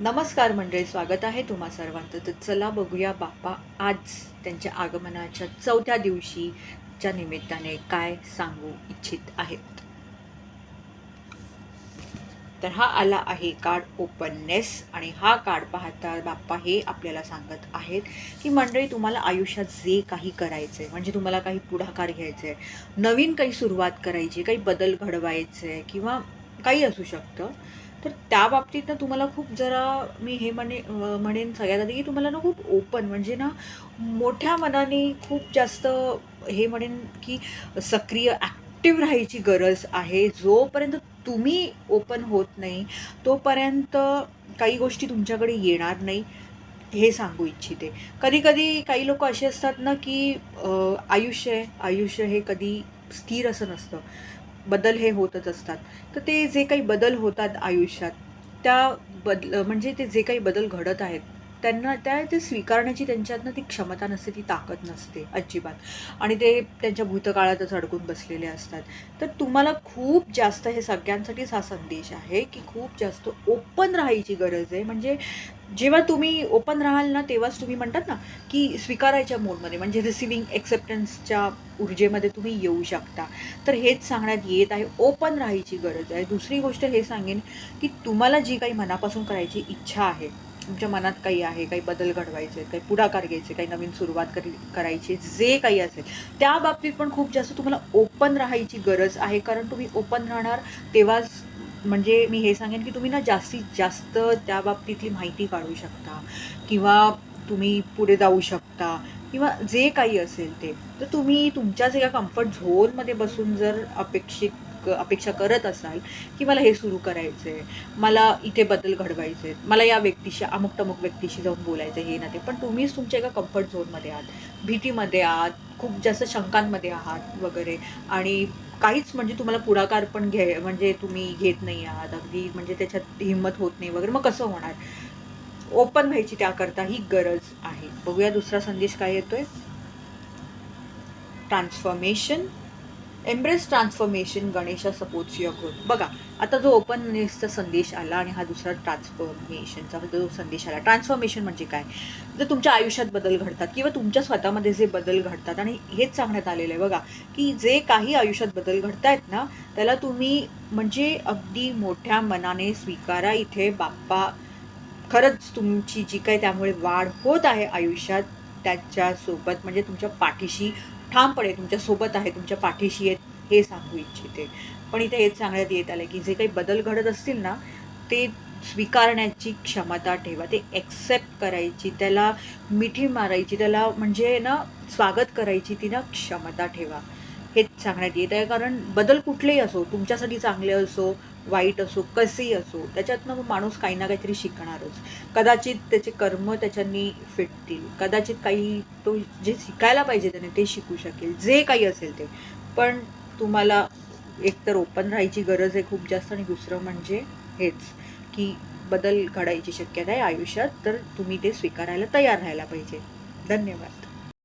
नमस्कार मंडळी स्वागत आहे तुम्हा सर्वांचं. तर चला बघूया बाप्पा आज त्यांच्या आगमनाच्या चौथ्या दिवशीच्या निमित्ताने काय सांगू इच्छित आहेत. तर हा आला आहे कार्ड ओपननेस आणि हा कार्ड पाहता बाप्पा हे आपल्याला सांगत आहेत की मंडळी तुम्हाला आयुष्यात जे काही करायचं आहे म्हणजे तुम्हाला काही पुढाकार घ्यायचा आहे नवीन काही सुरुवात करायची काही बदल घडवायचे आहे किंवा काही असू शकतं. तर त्या बाबतीत ना तुम्हाला खूप जरा मी हे म्हणे म्हणेन सगळ्यात आधी की तुम्हाला ना खूप ओपन म्हणजे ना मोठ्या मनाने खूप जास्त हे म्हणेन की सक्रिय ॲक्टिव्ह राहायची गरज आहे. जोपर्यंत तुम्ही ओपन होत नाही तोपर्यंत काही गोष्टी तुमच्याकडे येणार नाही हे सांगू इच्छिते. कधी कधी काही लोक असे असतात ना की आयुष्य आहे. आयुष्य हे कधी स्थिर असं नसतं. बदल हे होतच असतात. तर ते जे काही बदल होतात आयुष्यात त्या बदल म्हणजे ते जे काही बदल घडत आहेत त्यांना त्या ते स्वीकारण्याची त्यांच्यातनं ती क्षमता नसते ती ताकद नसते अजिबात. आणि ते त्यांच्या भूतकाळातच अडकून बसलेले असतात. तर तुम्हाला खूप जास्त हे सगळ्यांसाठीच हा संदेश आहे की खूप जास्त ओपन राहायची गरज आहे. म्हणजे जेव्हा तुम्ही ओपन राहाल ना तेव्हाच तुम्ही म्हणतात ना की स्वीकारायच्या मोडमध्ये म्हणजे रिसिविंग एक्सेप्टन्सच्या ऊर्जेमध्ये तुम्ही येऊ शकता. तर हेच सांगण्यात येत आहे ओपन राहायची गरज आहे. दुसरी गोष्ट हे सांगेन की तुम्हाला जी काही मनापासून करायची इच्छा आहे तुमच्या मनात काही आहे काही बदल घडवायचे काही पुढाकार घ्यायचे काही नवीन सुरुवात करी करायची जे काही असेल त्या बाबतीत पण खूप जास्त तुम्हाला ओपन राहायची गरज आहे. कारण तुम्ही ओपन राहणार तेव्हाच म्हणजे मी हे सांगेन की तुम्ही ना जास्तीत जास्त त्या बाबतीतली माहिती काढू शकता किंवा तुम्ही पुढे जाऊ शकता किंवा जे काही असेल ते. तर तुम्ही तुमच्याच एका कम्फर्ट झोनमध्ये बसून जर अपेक्षित अपेक्षा करत असाल की मला हे सुरू करायचं आहे मला इथे बदल घडवायचे आहेत मला या व्यक्तीशी अमुक तमुक व्यक्तीशी जाऊन बोलायचं हे ना ते. पण तुम्हीच तुमच्या एका कम्फर्ट झोनमध्ये आहात भीतीमध्ये आहात खूप जास्त शंकांमध्ये आहात वगैरे. आणि काहीच म्हणजे तुम्हाला पुढाकार पण घे म्हणजे तुम्ही घेत नाही आहात. अगदी म्हणजे त्याच्यात हिंमत होत नाही वगैरे. मग कसं होणार? ओपन व्हायची त्याकरता ही गरज आहे. बघूया दुसरा संदेश काय येतोय. Transformation embrace transformation Ganesha supports your growth बघा आता जो ओपननेसचा संदेश आला आणि हा दुसरा ट्रान्सफॉर्मेशनचा जो संदेश आला ट्रान्सफॉर्मेशन म्हणजे काय? जर तुमच्या आयुष्यात बदल घडतात किंवा तुमच्या स्वतःमध्ये जे बदल घडतात आणि हेच सांगण्यात आलेलं आहे बघा की जे काही आयुष्यात बदल घडत आहेत ना त्याला तुम्ही म्हणजे अगदी मोठ्या मनाने स्वीकारा. इथे बाप्पा खरंच तुमची जी काही त्यामुळे वाढ होत आहे आयुष्यात त्याच्यासोबत म्हणजे तुमच्या पाठीशी ठामपणे तुमच्यासोबत आहे तुमच्या पाठीशी आहेत हे सांगू इच्छिते. पण इथे हेच सांगण्यात येत आलं की जे काही बदल घडत असतील ना ते स्वीकारण्याची क्षमता ठेवा. ते ॲक्सेप्ट करायची त्याला मिठी मारायची त्याला म्हणजे ना स्वागत करायची ती ना क्षमता ठेवा. हेच सांगण्यात येत आहे. कारण बदल कुठलेही असो तुमच्यासाठी चांगले असो वाईट असो कसेही असो त्याच्यातनं मग माणूस काही ना काहीतरी शिकणारच. कदाचित त्याचे कर्म त्याच्यानी फिटतील. कदाचित काही तो जे शिकायला पाहिजे त्याने ते शिकू शकेल. जे काही असेल ते. पण तुम्हाला एकतर ओपन राहायची गरज आहे खूप जास्त आणि दुसरं म्हणजे हेच की बदल घडायची शक्यता आहे आयुष्यात तर तुम्ही ते स्वीकारायला तयार राहायला पाहिजे. धन्यवाद.